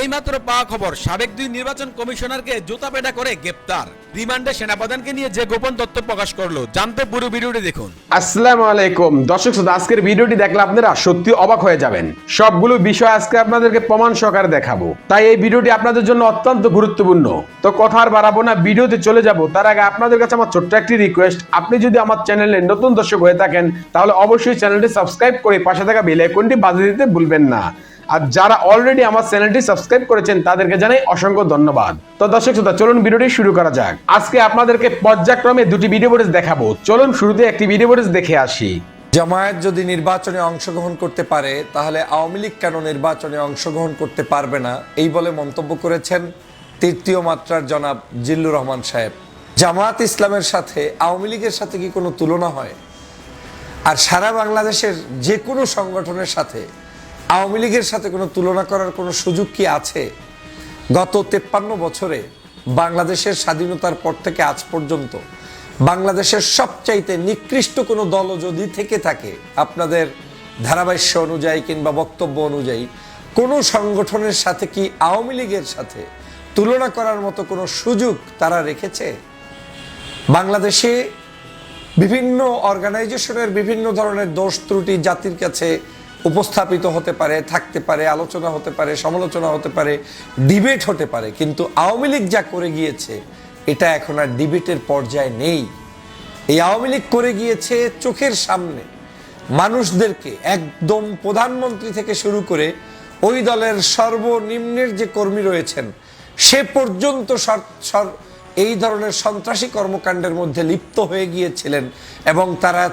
এইমাত্র পাওয়া খবর, সাবেক দুই নির্বাচন কমিশনারকে জুতা পেটা করে গ্রেপ্তার। রিমান্ডে সেনাপ্রধানকে নিয়ে যে গোপন তথ্য প্রকাশ করল, জানতে পুরো ভিডিওটি দেখুন। আসসালামু আলাইকুম। দর্শক শ্রোতা, আজকের ভিডিওটি দেখলে আপনারা সত্যি অবাক হয়ে যাবেন। সবগুলো বিষয় আজকে আপনাদেরকে প্রমাণ সহকারে দেখাবো। তাই এই ভিডিওটি আপনাদের জন্য অত্যন্ত গুরুত্বপূর্ণ। তো কথা আর বাড়াবো না, ভিডিওতে চলে যাব। তার আগে আপনাদের কাছে আমার ছোট্ট একটি রিকোয়েস্ট আপনি যদি আমার চ্যানেলে নতুন দর্শক হয়ে থাকেন, তাহলে অবশ্যই চ্যানেলটি সাবস্ক্রাইব করে পাশে থাকা বেল আইকনটি বাজিয়ে দিতে ভুলবেন না। আর যারা অলরেডি আমার চ্যানেলটি সাবস্ক্রাইব করেছেন, তাদেরকে জানাই অসংখ্য ধন্যবাদ। তো দর্শক শ্রোতা, চলুন ভিডিওটি শুরু করা যাক। আজকে আপনাদেরকে পর্যায়ক্রমে দুটি ভিডিও ফুটেজ দেখাবো। চলুন শুরুতে একটি ভিডিও ফুটেজ দেখে আসি। জামায়াত যদি নির্বাচনে অংশগ্রহণ করতে পারে, তাহলে আওয়ামী লীগ কেন নির্বাচনে অংশগ্রহণ করতে পারবে না? এই বলে মন্তব্য করেছেন তৃতীয় মাত্রার জনাব জিল্লুর রহমান সাহেব। জামায়াত ইসলামের সাথে আওয়ামী লীগের সাথে কি কোনো তুলনা হয়? আর সারা বাংলাদেশের যে কোনো সংগঠনের সাথে আওয়ামী লীগের সাথে কোনো তুলনা করার কোনো সুযোগ কি আছে? গত তেপ্পান্ন বছরে বাংলাদেশের স্বাধীনতার পর থেকে আজ পর্যন্ত বাংলাদেশের সবচাইতে নিকৃষ্ট কোনো দল যদি থেকে থাকে, আপনাদের ধারাভাষ্য অনুযায়ী কিংবা বক্তব্য অনুযায়ী, কোনো সংগঠনের সাথে কি আওয়ামী লীগের সাথে তুলনা করার মতো কোনো সুযোগ তারা রেখেছে? বাংলাদেশে বিভিন্ন অর্গানাইজেশনের বিভিন্ন ধরনের দোষ ত্রুটি জাতির কাছে উপস্থাপিত হতে পারে, থাকতে পারে, আলোচনা হতে পারে, সমালোচনা হতে পারে, ডিবেট হতে পারে, কিন্তু আওয়ামী লীগ যা করে গিয়েছে, এটা এখন আর ডিবেটের পর্যায়ে নেই। এই আওয়ামী লীগ করে গিয়েছে চোখের সামনে। মানুষদেরকে একদম প্রধানমন্ত্রী থেকে শুরু করে ওই দলের সর্বনিম্নের যে কর্মী রয়েছেন, সে পর্যন্ত এই ধরনের সন্ত্রাসী কর্মকাণ্ডের মধ্যে লিপ্ত হয়ে গিয়েছিলেন এবং তারা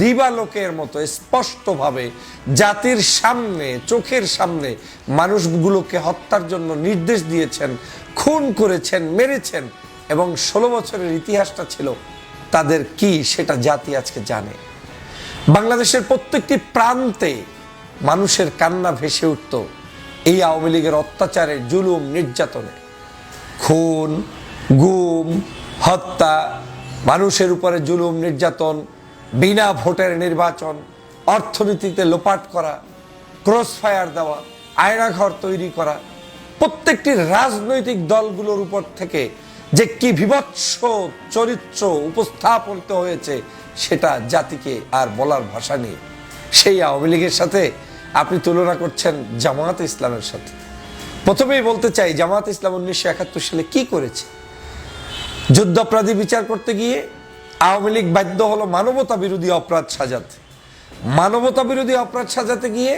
দিবালোকের মতো স্পষ্টভাবে জাতির সামনে, চোখের সামনে মানুষগুলোকে হত্যার জন্য নির্দেশ দিয়েছেন, খুন করেছেন, মেরেছেন এবং ষোলো বছরের ইতিহাসটা ছিল তাদের কি সেটা জাতি আজকে জানে। বাংলাদেশের প্রত্যেকটি প্রান্তে মানুষের কান্না ভেসে উঠত এই আওয়ামী লীগের অত্যাচারে, জুলুম, নির্যাতনে। খুন গুম, হত্যা, মানুষের উপরে জুলুম, নির্যাতন, বিনা ভোটের নির্বাচন, অর্থনীতিতে লোপাট করা ক্রস ফায়ার দেওয়া, আয়নাঘর তৈরি করা, প্রত্যেকটি রাজনৈতিক দলগুলোর উপর থেকে যে কি বিভৎস চরিত্র উপস্থাপনিত হয়েছে, সেটা জাতিকে আর বলার ভাষা নেই। সেই আওয়ামী লীগের সাথে আপনি তুলনা করছেন জামায়াত ইসলামের সাথে। প্রথমেই বলতে চাই জামাত ইসলাম উনিশশো একাত্তর সালে কি করেছে? যুদ্ধাপরাধী বিচার করতে গিয়ে আওয়ামী লীগ বাধ্য হলো মানবতা বিরোধী অপরাধ সাজাতে। মানবতা বিরোধী অপরাধ সাজাতে গিয়ে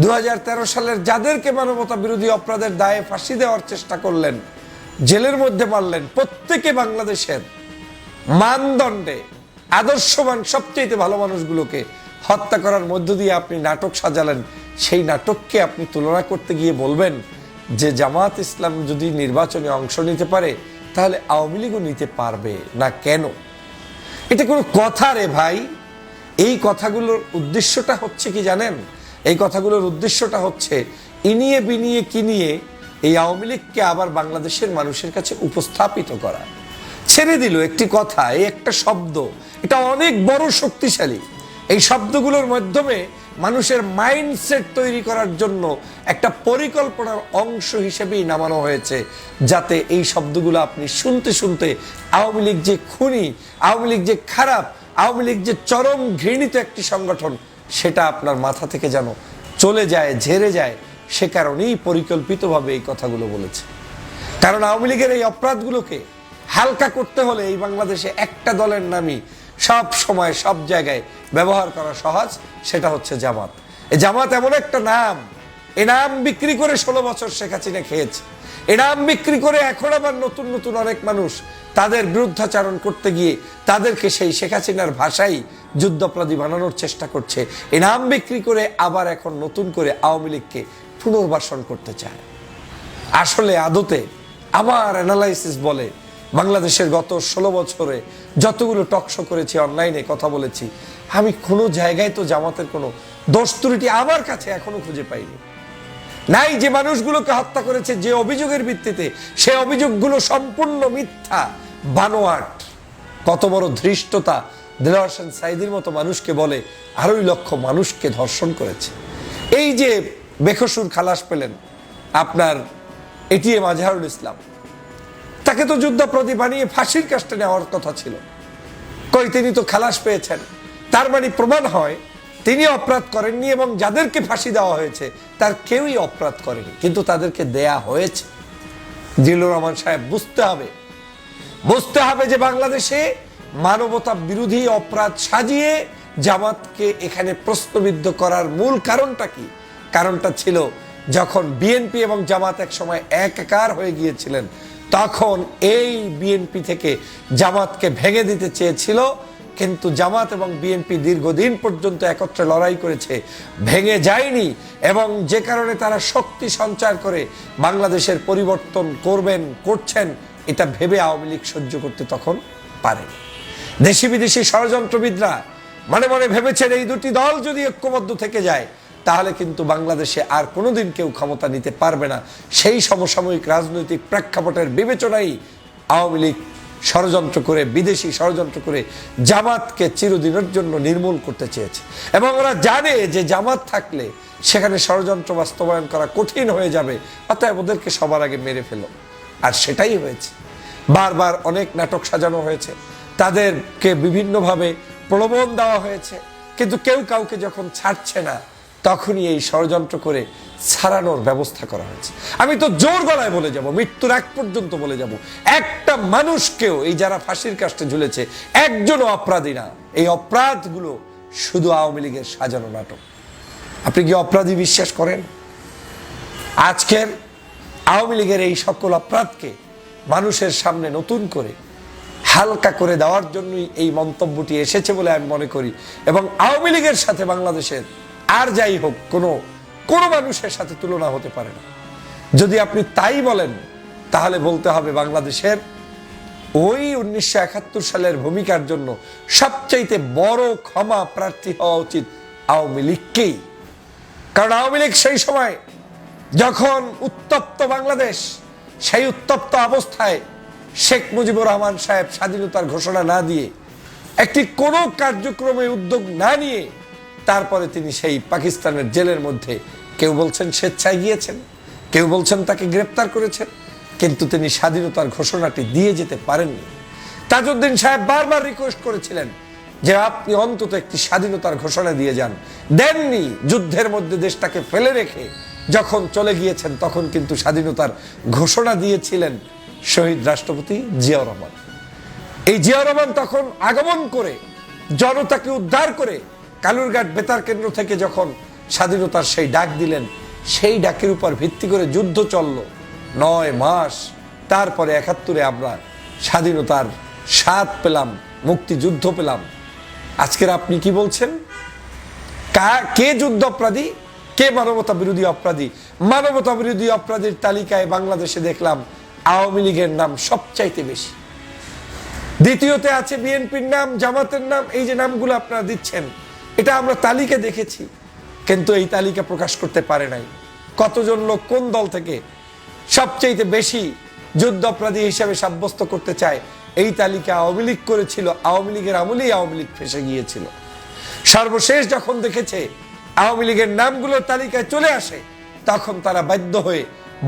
দু হাজার তেরো সালের যাদেরকে মানবতা বিরোধী অপরাধের দায়ে ফাঁসি দেওয়ার চেষ্টা করলেন, জেলের মধ্যে মারলেন প্রত্যেকে বাংলাদেশের মানদণ্ডে আদর্শবান সবচেয়ে ভালো মানুষগুলোকে হত্যা করার মধ্য দিয়ে আপনি নাটক সাজালেন, সেই নাটককে আপনি তুলনা করতে গিয়ে বলবেন যে জামাত ইসলাম যদি নির্বাচনে অংশ নিতে পারে তাহলে আওয়ামী লীগও নিতে পারবে না কেন? এটা কোনো কথা রে ভাই। এই কথাগুলোর উদ্দেশ্যটা হচ্ছে কি জানেন? এই কথাগুলোর উদ্দেশ্যটা হচ্ছে ইনিয়ে বিনিয়ে কিনিয়ে এই আওয়ামী লীগকে আবার বাংলাদেশের মানুষের কাছে উপস্থাপিত করা। ছেড়ে দিল একটি কথা, এই একটা শব্দ। এটা অনেক বড় শক্তিশালী। এই শব্দগুলোর মাধ্যমে মানুষের মাইন্ডসেট তৈরি করার জন্য একটা পরিকল্পনার অংশ হিসেবেই নামানো হয়েছে, যাতে এই শব্দগুলো আপনি শুনতে শুনতে আওয়ামী লীগ যে খুনি, আওয়ামী লীগ যে খারাপ, আওয়ামী লীগ যে চরম ঘৃণিত একটি সংগঠন, সেটা আপনার মাথা থেকে যেন চলে যায়, ঝেড়ে যায়, সে কারণেই পরিকল্পিতভাবে এই কথাগুলো বলেছে। কারণ আওয়ামী লীগের এই অপরাধগুলোকে হালকা করতে হলে এই বাংলাদেশে একটা দলের নামই সব সময়, সব জায়গায় ব্যবহার করা সহজ, সেটা হচ্ছে জামাত। এই জামাত এমন একটা নাম। এ নাম বিক্রি করে ষোলো বছর শেখ হাসিনা খেয়েছে। এ নাম বিক্রি করে এখন আবার নতুন নতুন অনেক মানুষ তাদের বিরুদ্ধাচারণ করতে গিয়ে তাদেরকে সেই শেখ হাসিনার ভাষাই যুদ্ধাপরাধী বানানোর চেষ্টা করছে। এ নাম বিক্রি করে আবার এখন নতুন করে আওয়ামী লীগকে পুনর্বাসন করতে চায়। আসলে আদতে আমার অ্যানালাইসিস বলে, বাংলাদেশের গত ষোলো বছরে যতগুলো টকশো করেছি অনলাইনে কথা বলেছি, আমি কোনো জায়গায় তো জামাতের কোনো দোষ ত্রুটি আমার কাছে এখনও খুঁজে পাইনি। নাই যে মানুষগুলোকে হত্যা করেছে, যে অভিযোগের ভিত্তিতে সে অভিযোগগুলো সম্পূর্ণ মিথ্যা, বানোয়াট। কত বড় ধৃষ্টতা হোসেন সাইদির মতো মানুষকে বলে, আড়াই লক্ষ মানুষকে ধর্ষণ করেছে। এই যে বেকসুর খালাস পেলেন আপনার এটিএম আজহারুল ইসলাম তাকে তো যুদ্ধপ্রতি বানিয়ে ফাঁসির কাজটা নেওয়ার কথা ছিল। কই তিনি তো খালাস পেয়েছেন। তার মানে প্রমাণ হয়, তিনি অপরাধ করেননি এবং যাদেরকে ফাঁসি দেওয়া হয়েছে, তার কেউই অপরাধ করেনি। কিন্তু তাদেরকে দেয়া হয়েছে। জিল্লুর রহমান সাহেব, বুঝতে হবে। বুঝতে হবে যে বাংলাদেশে মানবতা বিরোধী অপরাধ সাজিয়ে জামাতকে এখানে প্রশ্নবিদ্ধ করার মূল কারণটা কি? কারণটা ছিল যখন বিএনপি এবং জামাত এক সময় একাকার হয়ে গিয়েছিলেন তখন এই বিএনপি থেকে জামাতকে ভেঙে দিতে চেয়েছিল, কিন্তু জামাত এবং বিএনপি দীর্ঘদিন পর্যন্ত একত্রে লড়াই করেছে, ভেঙে যায়নি এবং যে কারণে তারা শক্তি সঞ্চার করে বাংলাদেশের পরিবর্তন করবেন, করছেন, এটা ভেবে আওয়ামী লীগ সহ্য করতে তখন পারেনি। দেশি বিদেশি ষড়যন্ত্রবিদরা মনে মনে ভেবেছেন এই দুটি দল যদি ঐক্যবদ্ধ থেকে যায় তাহলে কিন্তু বাংলাদেশে আর কোনোদিন কেউ ক্ষমতা নিতে পারবে না। সেই সমসাময়িক রাজনৈতিক প্রেক্ষাপটের বিবেচনাই আওয়ামী লীগ ষড়যন্ত্র করে, বিদেশি ষড়যন্ত্র করে জামাতকে চিরদিনের জন্য নির্মূল করতে চেয়েছে। এবং ওরা জানে যে জামাত থাকলে সেখানে ষড়যন্ত্র বাস্তবায়ন করা কঠিন হয়ে যাবে, অতএব ওদেরকে সবার আগে মেরে ফেলো। আর সেটাই হয়েছে। বারবার অনেক নাটক সাজানো হয়েছে। তাদেরকে বিভিন্নভাবে প্রলোভন দেওয়া হয়েছে। কিন্তু কেউ কাউকে যখন ছাড়ছে না তখনই এই ষড়যন্ত্র করে ছাড়ানোর ব্যবস্থা করা হয়েছে। আমি তো জোর গলায় বলে যাব, মৃত্যুর এক পর্যন্ত বলে যাব। একটা মানুষকেও এই যারা ফাঁসির কাষ্টে ঝুলেছে, একজনও অপরাধী না। এই অপরাধগুলো শুধু আওয়ামী লীগের সাজানো নাটক। আপনি কি অপরাধী বিশ্বাস করেন? আজকের আওয়ামী লীগের এই সকল অপরাধকে মানুষের সামনে নতুন করে হালকা করে দেওয়ার জন্যই এই মন্তব্যটি এসেছে বলে আমি মনে করি। এবং আওয়ামী লীগের সাথে বাংলাদেশের আর যাই হোক, কোনো কোনো মানুষের সাথে তুলনা হতে পারে না। যদি আপনি তাই বলেন, তাহলে বলতে হবে বাংলাদেশের ওই উনিশশো একাত্তর সালের ভূমিকার জন্য সবচাইতে বড় ক্ষমা প্রার্থী হওয়া উচিত আওয়ামী লীগকেই। কারণ আওয়ামী লীগ সেই সময় যখন উত্তপ্ত বাংলাদেশ, সেই উত্তপ্ত অবস্থায় শেখ মুজিবুর রহমান সাহেব স্বাধীনতার ঘোষণা না দিয়ে একটি কোনো কার্যক্রমে উদ্যোগ না নিয়ে তারপরে তিনি সেই পাকিস্তানের জেলের মধ্যে কেউ বলছেন স্বেচ্ছায় গিয়েছেন, কেউ বলছেন তাকে গ্রেপ্তার করেছেন, কিন্তু তিনি স্বাধীনতার ঘোষণাটি দিয়ে যেতে পারেননি। তাজউদ্দিন সাহেব বারবার রিকোয়েস্ট করেছিলেন যে আপনি অন্তত একটি স্বাধীনতার ঘোষণা দিয়ে যান। দেননি, যুদ্ধের মধ্যে দেশটাকে ফেলে রেখে যখন চলে গিয়েছেন তখন কিন্তু স্বাধীনতার ঘোষণা দিয়েছিলেন শহীদ রাষ্ট্রপতি জিয়াউর রহমান। এই জিয়াউর রহমান তখন আগমন করে, জনতাকে উদ্ধার করে কালুরঘাট বেতার কেন্দ্র থেকে যখন স্বাধীনতার সেই ডাক দিলেন, সেই ডাকের উপর ভিত্তি করে যুদ্ধ চলল। নয় মাস, তারপরে একাত্তরে আমরা স্বাধীনতার স্বাদ পেলাম, মুক্তিযুদ্ধ পেলাম। আজকের আপনি কি বলছেন? কা- কে যুদ্ধ অপরাধী? কে মানবতা বিরোধী অপরাধী? মানবতা বিরোধী অপরাধীর তালিকায় বাংলাদেশে দেখলাম আওয়ামী লীগের নাম সবচাইতে বেশি। দ্বিতীয়তে আছে বিএনপির নাম, জামাতের নাম, এই যে নামগুলো আপনারা দিচ্ছেন এটা আমরা তালিকা দেখেছি, কিন্তু এই তালিকা প্রকাশ করতে পারে নাই। কতজন লোক কোন দল থেকে সবচাইতে বেশি যুদ্ধ অপরাধী হিসাবে সাব্যস্ত করতে চায়, এই তালিকা আওয়ামী লীগ করেছিল, আওয়ামী লীগের আমলেই আওয়ামী লীগ ফেসে গিয়েছিল। সর্বশেষ যখন দেখেছে আওয়ামী লীগের নামগুলোর তালিকায় চলে আসে, তখন তারা বাধ্য হয়ে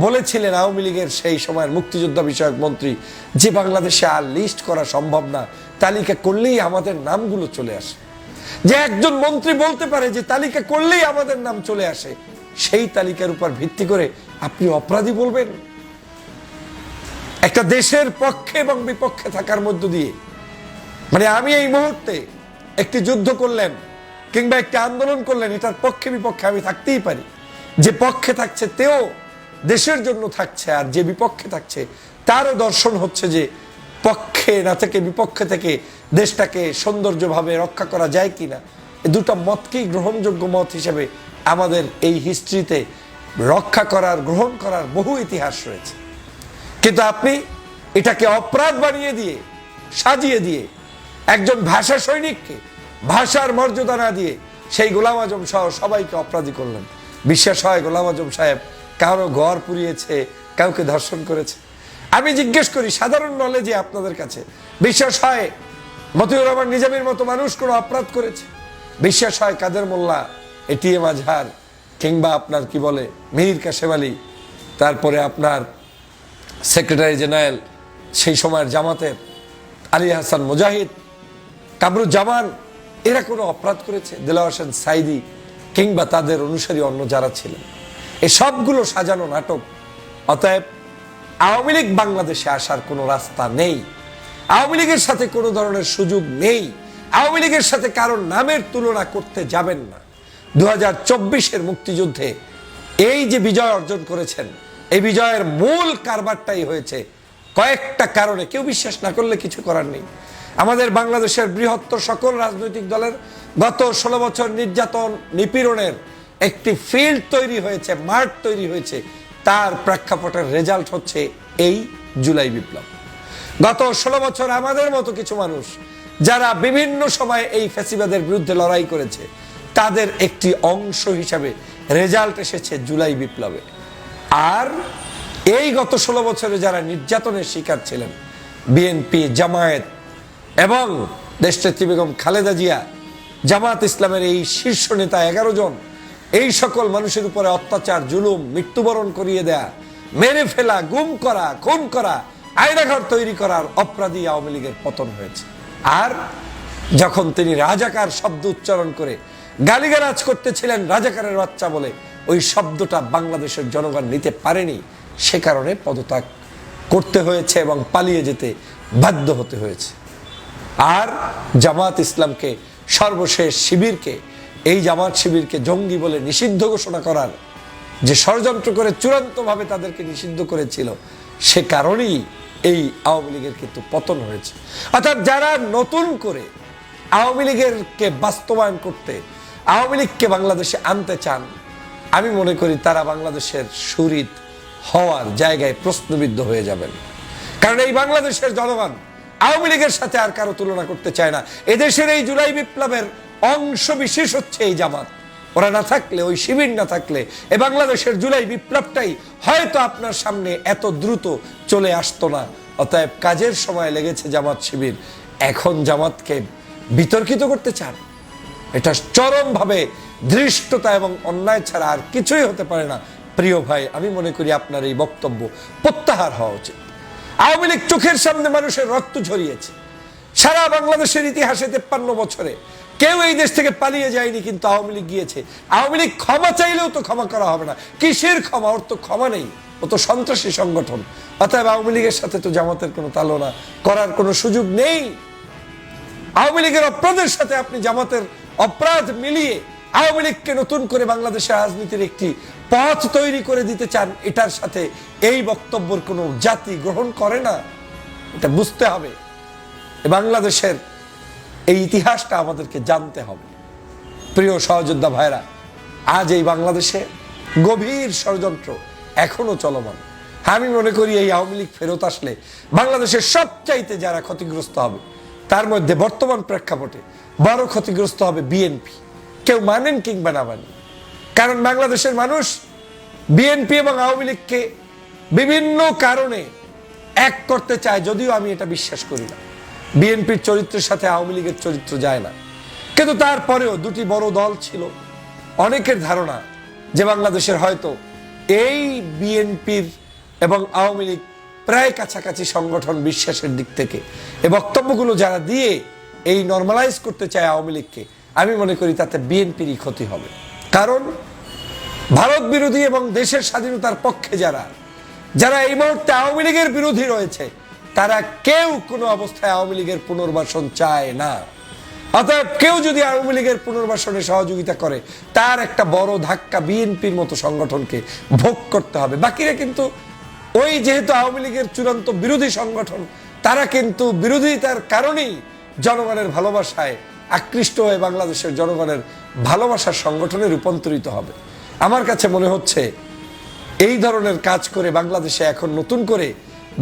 বলেছিলেন আওয়ামী লীগের সেই সময়ের মুক্তিযোদ্ধা বিষয়ক মন্ত্রী যে বাংলাদেশে আর লিস্ট করা সম্ভব না। তালিকা করলেই আমাদের নামগুলো চলে আসে। যে একজন মন্ত্রী বলতে পারে যে তালিকা করলেই আমাদের নাম চলে আসে, সেই তালিকার উপর ভিত্তি করে আপনি অপরাধী বলবেন? একটা দেশের পক্ষে এবং বিপক্ষে থাকার মধ্য দিয়ে। মানে আমি এই মুহূর্তে একটি যুদ্ধ করলেন কিংবা একটি আন্দোলন করলেন, এটার পক্ষে বিপক্ষে আমি থাকতেই পারি। যে পক্ষে থাকছে, তেও দেশের জন্য থাকছে, আর যে বিপক্ষে থাকছে, তারও দর্শন হচ্ছে যে পক্ষে না থেকে বিপক্ষে থেকে দেশটাকে সৌন্দর্যভাবে রক্ষা করা যায় কিনা? এ দুটো মতকেই গ্রহণযোগ্য মত হিসেবে আমাদের এই হিস্ট্রিতে রক্ষা করার, গ্রহণ করার বহু ইতিহাস রয়েছে। কিন্তু আপনি এটাকে অপরাধ বানিয়ে দিয়ে, সাজিয়ে দিয়ে, একজন ভাষা সৈনিককে ভাষার মর্যাদা না দিয়ে সেই গোলাম আজম সহ সবাইকে অপরাধী করলেন। বিশ্বাস হয় গোলাম আজম সাহেব কারও ঘর পুড়িয়েছে, কাউকে ধর্ষণ করেছে। আমি জিজ্ঞেস করি, সাধারণ নলেজে আপনাদের কাছে। বিশ্বাস হয় মতিউর রহমান নিজামের মতো মানুষ কোনো অপরাধ করেছে? বিশ্বাস হয় কাদের মোল্লা এটিএম আজহার, কিংবা আপনার কি বলে, মিহির কাশেম আলী, তারপরে আপনার সেক্রেটারি জেনারেল সেই সময়ের জামাতের আলী হাসান মুজাহিদ, কামরুজ্জামান, এরা কোনো অপরাধ করেছে? দেলাওয়ার হোসেন সাইদি, কিংবা তাদের অনুসারী অন্য যারা ছিলেন। এই সবগুলো সাজানো নাটক। অতএব আওয়ামী লীগ বাংলাদেশে আসার কোনো রাস্তা নেই। আওয়ামী লীগের সাথে কোনো ধরনের সুযোগ নেই। আওয়ামী লীগের সাথে কারোর নামের তুলনা করতে যাবেন না। দু হাজার চব্বিশের মুক্তিযুদ্ধে এই যে বিজয় অর্জন করেছেন, এই বিজয়ের মূল কারবারটাই হয়েছে কয়েকটা কারণে। কেউ বিশ্বাস না করলে কিছু করার নেই। আমাদের বাংলাদেশের বৃহত্তর সকল রাজনৈতিক দলের গত ষোলো বছর নির্যাতন নিপীড়নের একটি ফিল্ড তৈরি হয়েছে, মাঠ তৈরি হয়েছে। তার প্রেক্ষাপটের রেজাল্ট হচ্ছে এই জুলাই বিপ্লব। গত ষোলো বছর আমাদের মতো কিছু মানুষ যারা বিভিন্ন সময়ে এই ফ্যাসিবাদের বিরুদ্ধে লড়াই করেছে, তাদের একটি অংশ হিসাবে রেজাল্ট এসেছে জুলাই বিপ্লবে। আর এই গত ষোলো বছরে যারা নির্যাতনের শিকার ছিলেন, বিএনপি, জামায়াত এবং দেশনেত্রী বেগম খালেদা জিয়া, জামাত ইসলামের এই শীর্ষ নেতা এগারো জন এই সকল মানুষের উপরে অত্যাচার, জুলুম, মৃত্যুবরণ করিয়ে দেয়া, মেরে ফেলা, গুম করা, খুন করা, আয়নাঘর তৈরি করার অপরাধী আওয়ামী লীগের পতন হয়েছে। আর যখন তিনি রাজাকার শব্দ উচ্চারণ করে গালিগালাজ করতেছিলেন রাজাকারের বাচ্চা বলে, ওই শব্দটা বাংলাদেশের জনগণ নিতে পারেনি। সে কারণে পদত্যাগ করতে হয়েছে এবং পালিয়ে যেতে বাধ্য হতে হয়েছে। আর জামাত ইসলামকে, সর্বশেষ শিবিরকে এই জামাত শিবিরকে জঙ্গি বলে নিষিদ্ধ ঘোষণা করার যে ষড়যন্ত্র করে চূড়ান্তভাবে তাদেরকে নিষিদ্ধ করেছিল, সে কারণেই এই আওয়ামী লীগের কিন্তু পতন হয়েছে। অর্থাৎ যারা নতুন করে আওয়ামী লীগেরকে বাস্তবায়ন করতে, আওয়ামী লীগকে বাংলাদেশে আনতে চান, আমি মনে করি তারা বাংলাদেশের সুরিত হওয়ার জায়গায় প্রশ্নবিদ্ধ হয়ে যাবেন। কারণ এই বাংলাদেশের জনগণ আওয়ামী লীগের সাথে আর কারও তুলনা করতে চায় না। এদেশের এই জুলাই বিপ্লবের অংশ বিশেষ হচ্ছে এই জামাত। ওরা না থাকলে, ওই শিবির না থাকলে, এ বাংলাদেশের জুলাই বিপ্লবটাই হয়তো আপনার সামনে এত দ্রুত চলে আসতো না। অতএব কাজের সময় লেগেছে জামাত শিবির। এখন জামাতকে বিতর্কিত করতে চান। এটা চরমভাবে ধৃষ্টতা এবং অন্যায় ছাড়া আর কিছুই হতে পারে না। প্রিয় ভাই, আমি মনে করি আপনার এই বক্তব্য প্রত্যাহার হওয়া উচিত। আওয়ামী লীগ চোখের সামনে মানুষের রক্ত ঝরিয়েছে। সারা বাংলাদেশের ইতিহাসে তেপ্পান্ন বছরে কেউ এই দেশ থেকে পালিয়ে যায়নি, কিন্তু আওয়ামী লীগ গিয়েছে। আওয়ামী লীগ ক্ষমা চাইলেও তো ক্ষমা করা হবে না। কিসের ক্ষমা? ওর তো ক্ষমা নেই। ও তো সন্ত্রাসী সংগঠন। অতএব আওয়ামী লীগের সাথে তো জামাতের কোনো তালনা করার কোনো সুযোগ নেই। আওয়ামী লীগের অপরাধের সাথে আপনি জামাতের অপরাধ মিলিয়ে আওয়ামী লীগকে নতুন করে বাংলাদেশের রাজনীতির একটি পথ তৈরি করে দিতে চান, এটার সাথে এই বক্তব্যের কোনো জাতি গ্রহণ করে না। এটা বুঝতে হবে। বাংলাদেশের এই ইতিহাসটা আমাদেরকে জানতে হবে। প্রিয় সহযোদ্ধা ভাইরা, আজ এই বাংলাদেশে গভীর ষড়যন্ত্র এখনও চলমান। আমি মনে করি এই আওয়ামী লীগ ফেরত আসলে বাংলাদেশের সবচাইতে যারা ক্ষতিগ্রস্ত হবে, তার মধ্যে বর্তমান প্রেক্ষাপটে বড় ক্ষতিগ্রস্ত হবে বিএনপি। কেউ মানেন কিংবা না মানেন। কারণ বাংলাদেশের মানুষ বিএনপি এবং আওয়ামী লীগকে বিভিন্ন কারণে এক করতে চায়, যদিও আমি এটা বিশ্বাস করি না। বিএনপির চরিত্রের সাথে আওয়ামী লীগের চরিত্র যায় না। কিন্তু তারপরেও দুটি বড় দল ছিল। অনেকের ধারণা যে বাংলাদেশের হয়তো এই বিএনপির এবং আওয়ামী লীগ প্রায় কাছাকাছি সংগঠন বিশ্বাসের দিক থেকে। এ বক্তব্যগুলো যারা দিয়ে এই নর্মালাইজ করতে চায় আওয়ামী লীগকে, আমি মনে করি তাতে বিএনপিরই ক্ষতি হবে। কারণ ভারত বিরোধী এবং দেশের স্বাধীনতার পক্ষে যারা যারা এই মুহূর্তে আওয়ামী লীগের বিরোধী রয়েছে তারা কেউ কোনো অবস্থায় আওয়ামী লীগের পুনর্বাসন চায় না। অতএব কেউ যদি আওয়ামী লীগের পুনর্বাসনে সহযোগিতা করে, তার একটা বড় ধাক্কা বিএনপির মতো সংগঠনকে ভোগ করতে হবে। বাকিরা কিন্তু ওই যেহেতু আওয়ামী লীগের চূড়ান্ত বিরোধী সংগঠন, তারা কিন্তু বিরোধিতার কারণেই জনগণের ভালোবাসায় আকৃষ্ট হয়ে বাংলাদেশের জনগণের ভালোবাসার সংগঠনে রূপান্তরিত হবে। আমার কাছে মনে হচ্ছে, এই ধরনের কাজ করে বাংলাদেশে এখন নতুন করে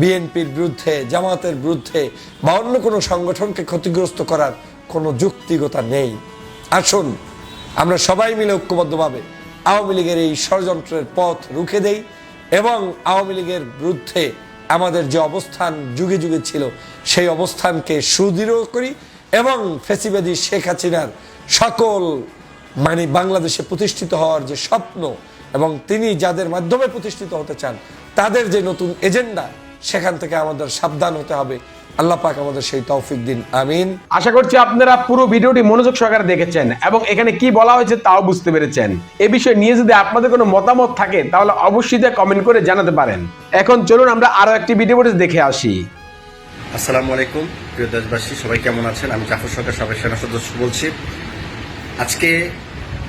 বিএনপির বিরুদ্ধে, জামাতের বিরুদ্ধে বা অন্য কোনো সংগঠনকে ক্ষতিগ্রস্ত করার কোনো যুক্তিগতা নেই। আসুন, আমরা সবাই মিলে ঐক্যবদ্ধভাবে আওয়ামী লীগের এই ষড়যন্ত্রের পথ রুখে দেই এবং আওয়ামী লীগের বিরুদ্ধে আমাদের যে অবস্থান যুগে যুগে ছিল, সেই অবস্থানকে সুদৃঢ় করি এবং ফেসিবাদী শেখ হাসিনার সকল মানে বাংলাদেশে প্রতিষ্ঠিত হওয়ার যে স্বপ্ন এবং তিনি যাদের মাধ্যমে প্রতিষ্ঠিত হতে চান, তাদের যে নতুন এজেন্ডা সেখান থেকে আমাদের সাবধান হতে হবে। আল্লাহ পাক আমাদের সেই তৌফিক দিন। আমিন। আশা করছি আপনারা পুরো ভিডিওটি মনোযোগ সহকারে দেখেছেন এবং এখানে কি বলা হয়েছে তাও বুঝতে পেরেছেন। এ বিষয়ে নিয়ে যদি আপনাদের কোনো মতামত থাকে তাহলে অবশ্যই তা কমেন্ট করে জানাতে পারেন। এখন চলুন আমরা আরও একটি ভিডিও দেখে আসি। আসসালামু আলাইকুম প্রিয় দেশবাসী সবাই কেমন আছেন? আমি জাফর সরকার সবাই সেনা সদস্য বলছি। আজকে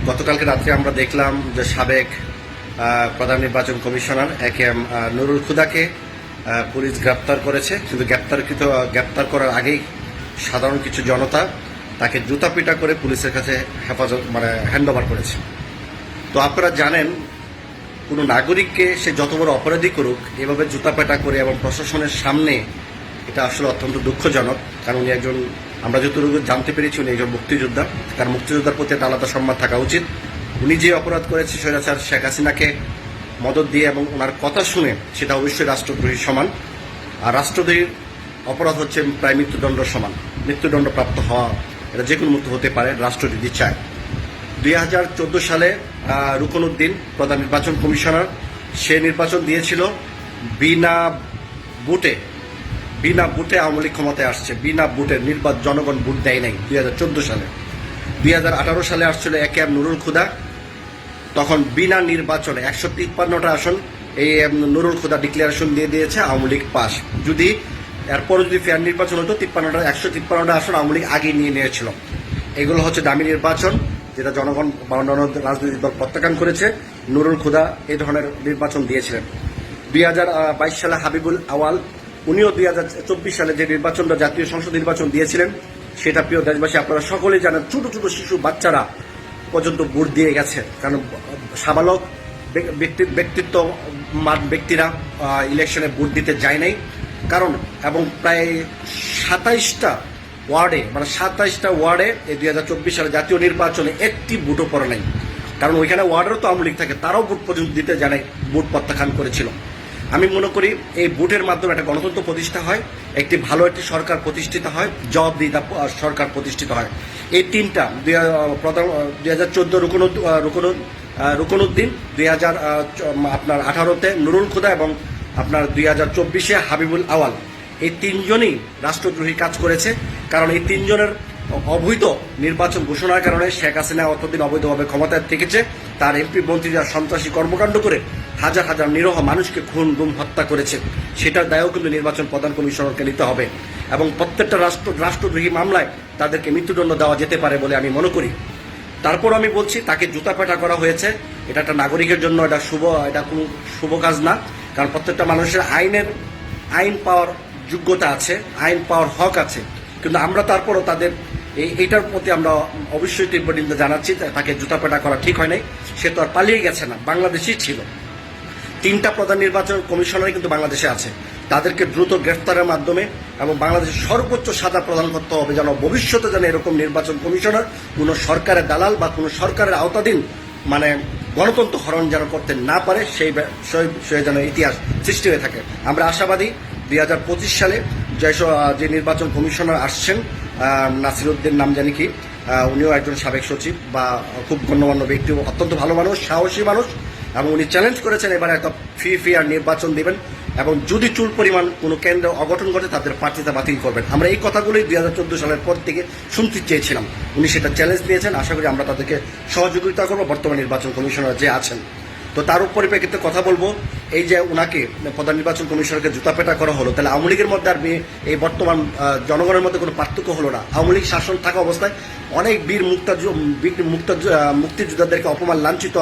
গতকালকে রাত্রে আমরা দেখলাম যে সাবেক প্রধান নির্বাচন commissioner A K M Nurul খুদাকে police গ্রেপ্তার করেছে, কিন্তু গ্রেপ্তারকৃত, গ্রেপ্তার করার আগেই সাধারণ কিছু জনতা তাকে জুতা পিটা করে পুলিশের কাছে হেফাজত মানে হ্যান্ডওভার করেছে। তো আপনারা জানেন, কোনো নাগরিককে সে যত বড় অপরাধী করুক, এভাবে জুতা পেটা করে এবং প্রশাসনের সামনে এটা আসলে অত্যন্ত দুঃখজনক, কারণ উনি একজন, আমরা যতটুকু জানতে পেরেছি উনি একজন মুক্তিযোদ্ধা কারণ মুক্তিযোদ্ধার প্রতি একটা আলাদা সম্মান থাকা উচিত। উনি যে অপরাধ করেছে স্বৈরাচার শেখ হাসিনাকে মদত দিয়ে এবং ওনার কথা শুনে সেটা অবশ্যই রাষ্ট্রদ্রোহীর সমান। আর রাষ্ট্রদ্রোহীর অপরাধ হচ্ছে প্রায় মৃত্যুদণ্ড সমান। মৃত্যুদণ্ড প্রাপ্ত হওয়া এটা যে কোনো মৃত্যু হতে পারে রাষ্ট্র যদি চায়। দুই হাজার চোদ্দ সালে আহ, রুকনউদ্দিন প্রধান নির্বাচন কমিশনার সে নির্বাচন দিয়েছিল বিনা বুটে। বিনা বুটে আওয়ামী লীগ ক্ষমতায় আসছে। বিনা বুটে নির্বাচন জনগণ ভোট দেয় নাই দুই হাজার চোদ্দ সালে। দুই হাজার আঠারো সালে আসছিল একে এম নুরুল খুদা। তখন বিনা নির্বাচনে একশো তিপ্পান্নটা আসন এই নুরুল খুদা ডিক্লারেশন দিয়ে দিয়েছে, আওয়ামী লীগ পাস। যদি এরপরে যদি ফেয়ার নির্বাচন হতো, তিপ্পান্নটা, একশো তিপ্পান্নটা আসন আওয়ামী লীগ আগে নিয়ে নিয়েছিল। এগুলো হচ্ছে দামি নির্বাচন, যেটা জনগণ বা অন্যান্য রাজনৈতিক দল প্রত্যাখ্যান করেছে। নুরুল খুদা এই ধরনের নির্বাচন দিয়েছিলেন। দুই হাজার বাইশ সালে হাবিবুল আওয়াল, উনিও দুই হাজার চব্বিশ সালে যে নির্বাচনটা জাতীয় সংসদ নির্বাচন দিয়েছিলেন, সেটা প্রিয় দেশবাসী আপনারা সকলেই জানেন, ছোট ছোট শিশু বাচ্চারা পর্যন্ত ভোট দিয়ে গেছে। কারণ, সাবালক ব্যক্তি- ব্যক্তিত্ব ব্যক্তিরা ইলেকশনে ভোট দিতে যায় নাই। কারণ, এবং প্রায় সাতাইশটা ওয়ার্ডে মানে সাতাইশটা ওয়ার্ডে এই দুই হাজার চব্বিশ সালে জাতীয় নির্বাচনে একটি ভোটও পড়ে নাই। কারণ ওইখানে ওয়ার্ডেরও তো আওয়ামী লীগ থাকে, তারাও ভোট পর্যন্ত দিতে জানে ভোট প্রত্যাখ্যান করেছিল। আমি মনে করি এই ভোটের মাধ্যমে একটা গণতন্ত্র প্রতিষ্ঠা হয় একটি ভালো একটি সরকার প্রতিষ্ঠিত হয় জবাবদিহিতা আহ, সরকার প্রতিষ্ঠিত হয়। এই তিনটা প্রথম দুই হাজার চোদ্দ রুকন রুকন রুকনউদ্দিন দুই হাজার আপনার আঠারোতে নুরুল খুদা এবং আপনার দুই হাজার চব্বিশে হাবিবুল আওয়াল। এই তিনজনই রাষ্ট্রদ্রোহী কাজ করেছে কারণ এই তিনজনের অবৈধ নির্বাচন ঘোষণার কারণে শেখ হাসিনা অতদিন অবৈধভাবে ক্ষমতায় থেকেছে। তার এমপি মন্ত্রীরা সন্ত্রাসী কর্মকাণ্ড করে হাজার হাজার নিরহ মানুষকে খুন, গুম, হত্যা করেছে সেটার দায়ও কিন্তু নির্বাচন প্রধান কমিশনারকে নিতে হবে। এবং প্রত্যেকটা রাষ্ট্র, রাষ্ট্রদ্রোহী মামলায় তাদেরকে মৃত্যুদণ্ড দেওয়া যেতে পারে বলে আমি মনে করি। তারপর আমি বলছি, তাকে জুতা পেটা করা হয়েছে। এটা একটা নাগরিকের জন্য, এটা শুভ, এটা কোনো শুভ কাজ না। কারণ প্রত্যেকটা মানুষের আইনের, আইন পাওয়ার যোগ্যতা আছে, আইন পাওয়ার হক আছে। কিন্তু আমরা তারপরও তাদের এই এইটার প্রতি আমরা অবশ্যই তীব্র নিন্দা জানাচ্ছি যে তাকে জুতা পেটা করা ঠিক হয় নাই। সে তো আর পালিয়ে গেছে না বাংলাদেশই ছিল। তিনটা প্রধান নির্বাচন কমিশনারই কিন্তু বাংলাদেশে আছে। তাদেরকে দ্রুত গ্রেফতারের মাধ্যমে এবং বাংলাদেশের সর্বোচ্চ সাজা প্রদান করতে হবে যেন ভবিষ্যতে যেন এরকম নির্বাচন কমিশনার কোনো সরকারের দালাল বা কোনো সরকারের আওতাধীন মানে গণতন্ত্র হরণ যেন করতে না পারে সেই সেই যেন ইতিহাস সৃষ্টি হয়ে থাকে। আমরা আশাবাদী দুই হাজার পঁচিশ সালে আহ, যে নির্বাচন কমিশনার আসছেন নাসিরুদ্দিন নাম জানি কি। উনিও একজন সাবেক সচিব বা খুব গণ্যমান্য ব্যক্তি অত্যন্ত ভালো মানুষ, সাহসী মানুষ এবং উনি চ্যালেঞ্জ করেছেন এবারে একটা ফ্রি ফেয়ার নির্বাচন দিবেন এবং যদি চুল পরিমাণ কোনো কেন্দ্র অগঠন ঘটে, তাদের প্রার্থিতা বাতিল করবেন। আমরা এই কথাগুলোই দুই হাজার চোদ্দ সালের পর থেকে শুনতে চেয়েছিলাম। উনি সেটা চ্যালেঞ্জ দিয়েছেন। আশা করি আমরা তাদেরকে সহযোগিতা করব। বর্তমান নির্বাচন কমিশনার যে আছেন। তো তার পরিপ্রেক্ষিতে কথা বলব। এই যে ওনাকে প্রধান নির্বাচন কমিশনারকে জুতাপেটা করা হলো, তাহলে আওয়ামী লীগের মধ্যে আর এই বর্তমান জনগণের মধ্যে কোনো পার্থক্য হলো না। আওয়ামী লীগ শাসন থাকা অবস্থায় অনেক বীর মুক্তা বীর মুক্তা মুক্তিযোদ্ধাদেরকে অপমান, লাঞ্ছিত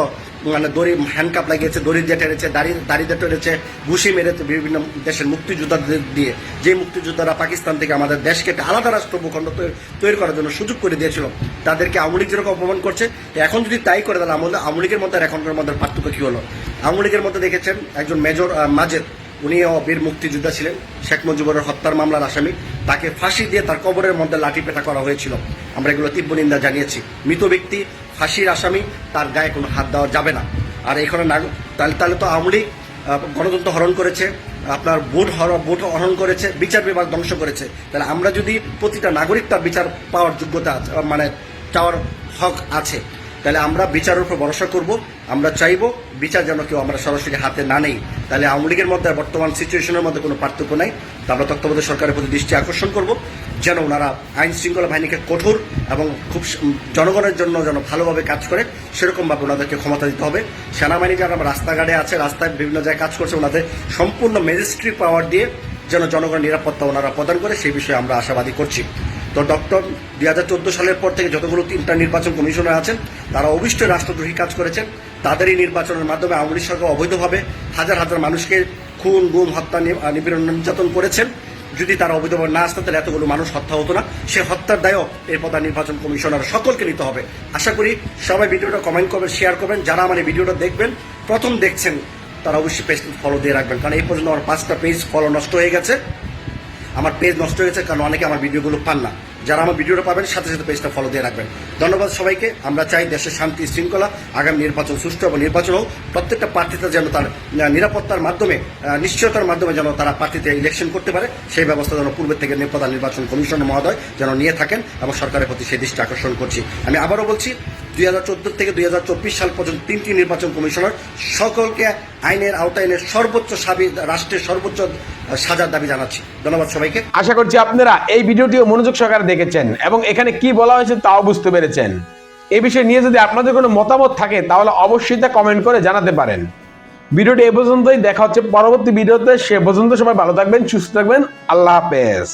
মানে দড়ি হ্যান্ডকাপ লাগিয়েছে, দড়ি দিয়ে টেনেছে, দাড়ি দাড়ি দিয়ে টেনেছে, ঘুষি মেরেছে বিভিন্ন দেশের মুক্তিযোদ্ধাদের দিয়ে। যে মুক্তিযোদ্ধারা পাকিস্তান থেকে আমাদের দেশকে একটা আলাদা রাষ্ট্র ভূখণ্ড তৈরি করার জন্য সুযোগ করে দিয়েছিল, তাদেরকে আওয়ামী লীগ যেরকম অপমান করছে এখন যদি তাই করে, তাহলে আমাদের আওয়ামী লীগের মধ্যে এখনকার মধ্যে পার্থক্য কী হলো? আওয়ামী লীগের মধ্যে দেখেছেন একজন মেজর মাজেদ, উনিও বীর মুক্তিযোদ্ধা ছিলেন, শেখ মুজিবুরের হত্যার মামলার আসামি। তাকে ফাঁসি দিয়ে তার কবরের মধ্যে লাঠি পেটা করা হয়েছিল। আমরা এগুলো তীব্র নিন্দা জানিয়েছি। মৃত ব্যক্তি ফাঁসির আসামি, তার গায়ে কোনো হাত দেওয়া যাবে না। আর এখানে তাহলে তাহলে তো আওয়ামী লীগ গণতন্ত্র হরণ করেছে, আপনার ভোট হর, ভোট হরণ করেছে, বিচার বিভাগ ধ্বংস করেছে। তাহলে আমরা যদি প্রতিটা নাগরিক তার বিচার পাওয়ার যোগ্যতা মানে চাওয়ার হক আছে তাহলে আমরা বিচারের উপর ভরসা করব, আমরা চাইব বিচার যেন কেউ আমরা সরাসরি হাতে না নেই। তাহলে আওয়ামী লীগের মধ্যে বর্তমান সিচুয়েশনের মধ্যে কোনো পার্থক্য নাই। তা আমরা তত্ত্বাবধায়ক সরকারের প্রতি দৃষ্টি আকর্ষণ করব, যেন ওনারা আইন শৃঙ্খলা বাহিনীকে কঠোর এবং খুব জনগণের জন্য যেন ভালোভাবে কাজ করে, সেরকমভাবে ওনাদেরকে ক্ষমতা দিতে হবে। সেনাবাহিনী যারা রাস্তাঘাটে আছে, রাস্তায় বিভিন্ন জায়গায় কাজ করছে, ওনাদের সম্পূর্ণ ম্যাজিস্ট্রি পাওয়ার দিয়ে যেন জনগণের নিরাপত্তা ওনারা প্রদান করে, সেই বিষয়ে আমরা আশাবাদী করছি। তো ডক্টর দুই হাজার চোদ্দ সালের পর থেকে যতগুলো তিনটা নির্বাচন কমিশনার আছেন, তারা অভিষ্ট রাষ্ট্রদ্রোহী কাজ করেছেন। তাদেরই নির্বাচনের মাধ্যমে আওয়ামী লীগ সরকার অবৈধভাবে হাজার হাজার মানুষকে খুন, গুম, হত্যা নিপীড়ন, নির্যাতন করেছেন। যদি তারা অবৈধভাবে না আসতো, তাহলে এতগুলো মানুষ হত্যা হতো না। সে হত্যার দায়ও এই প্রধান নির্বাচন কমিশনার সকলকে নিতে হবে। আশা করি সবাই ভিডিওটা কমেন্ট করবেন শেয়ার করবেন। যারা আমার এই ভিডিওটা দেখবেন, প্রথম দেখছেন, তারা অবশ্যই পেজ ফলো দিয়ে রাখবেন। কারণ এই পর্যন্ত আমার পাঁচটা পেজ ফলো নষ্ট হয়ে গেছে। আমার পেজ নষ্ট হয়েছে কারণ অনেকে আমার ভিডিওগুলো পান না। যারা আমার ভিডিওটা পাবেন, সাথে সাথে পেজটা ফলো দিয়ে রাখবেন। ধন্যবাদ সবাইকে। আমরা চাই দেশের শান্তি, শৃঙ্খলা, আগামী নির্বাচন সুষ্ঠু এবং নির্বাচন হোক। প্রত্যেকটা প্রার্থীতে যেন তার নিরাপত্তার মাধ্যমে নিশ্চয়তার মাধ্যমে যেন তারা প্রার্থীতে ইলেকশন করতে পারে। সেই ব্যবস্থা যেন পূর্বের থেকে প্রধান নির্বাচন কমিশন মহোদয় যেন নিয়ে থাকেন এবং সরকারের প্রতি সেই দৃষ্টি আকর্ষণ করছি। আমি আবারও বলছি দুই হাজার চোদ্দ থেকে দুই হাজার চব্বিশ সাল পর্যন্ত তিনটি নির্বাচন কমিশনার সকলকে আইনের আওতায় সর্বোচ্চ সাবি, রাষ্ট্রের সর্বোচ্চ সাজার দাবি জানাচ্ছি। ধন্যবাদ সবাইকে। আশা করছি আপনারা এই ভিডিওটিও মনোযোগ সহকারে দেখেছেন এবং এখানে কি বলা হয়েছে তাও বুঝতে পেরেছেন। এ বিষয় নিয়ে যদি আপনাদের কোনো মতামত থাকে, তাহলে অবশ্যই তা কমেন্ট করে জানাতে পারেন। ভিডিওটি এ পর্যন্তই, দেখা হচ্ছে পরবর্তী ভিডিওতে। সে পর্যন্ত সবাই ভালো থাকবেন, সুস্থ থাকবেন। আল্লাহ হাফেজ।